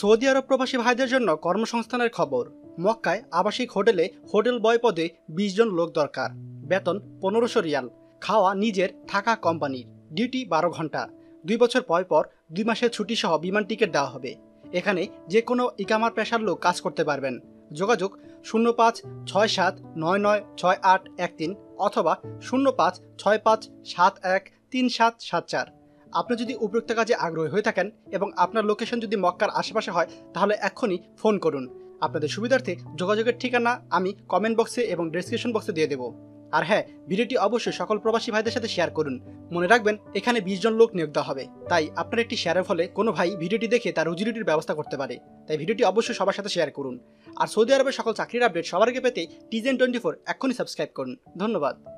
Saudi আরব প্রবাসী ভাইদের জন্য কর্মসংস্থানের খবর। মক্কায় আবাসিক হোটেলে হোটেল বয় পদে বিশ জন লোক দরকার। বেতন পনেরোশো রিয়াল। খাওয়া নিজের, থাকা কোম্পানির। ডিউটি বারো ঘণ্টা। দুই বছর পর পর দুই মাসের ছুটি সহ বিমান টিকিট দেওয়া হবে। এখানে যে কোনো ইকামার পেশার লোক কাজ করতে পারবেন। যোগাযোগ শূন্য পাঁচ ছয় সাত নয় নয় ছয় আট এক তিন অথবা শূন্য পাঁচ ছয় পাঁচ সাত এক তিন সাত সাত চার। আপনি যদি উপযুক্ত কাজে আগ্রহী হয়ে থাকেন এবং আপনার লোকেশন যদি মক্কার আশেপাশে হয়, তাহলে এক্ষুনি ফোন করুন। আপনাদের সুবিধার্থে যোগাযোগের ঠিকানা আমি কমেন্ট বক্সে এবং ডেসক্রিপশন বক্সে দিয়ে দেবো। আর হ্যাঁ ভিডিওটি অবশ্যই সকল প্রবাসী ভাইদের সাথে শেয়ার করুন। মনে রাখবেন, এখানে বিশ জন লোক নিয়োগ দেওয়া হবে। তাই আপনার একটি শেয়ারের ফলে কোনো ভাই ভিডিওটি দেখে তার রুজিরুটির ব্যবস্থা করতে পারে। তাই ভিডিওটি অবশ্যই সবার সাথে শেয়ার করুন। আর সৌদি আরবের সকল চাকরির আপডেট সবার আগে পেতে টিজেন টোয়েন্টি ফোর এক্ষুনি সাবস্ক্রাইব করুন। ধন্যবাদ।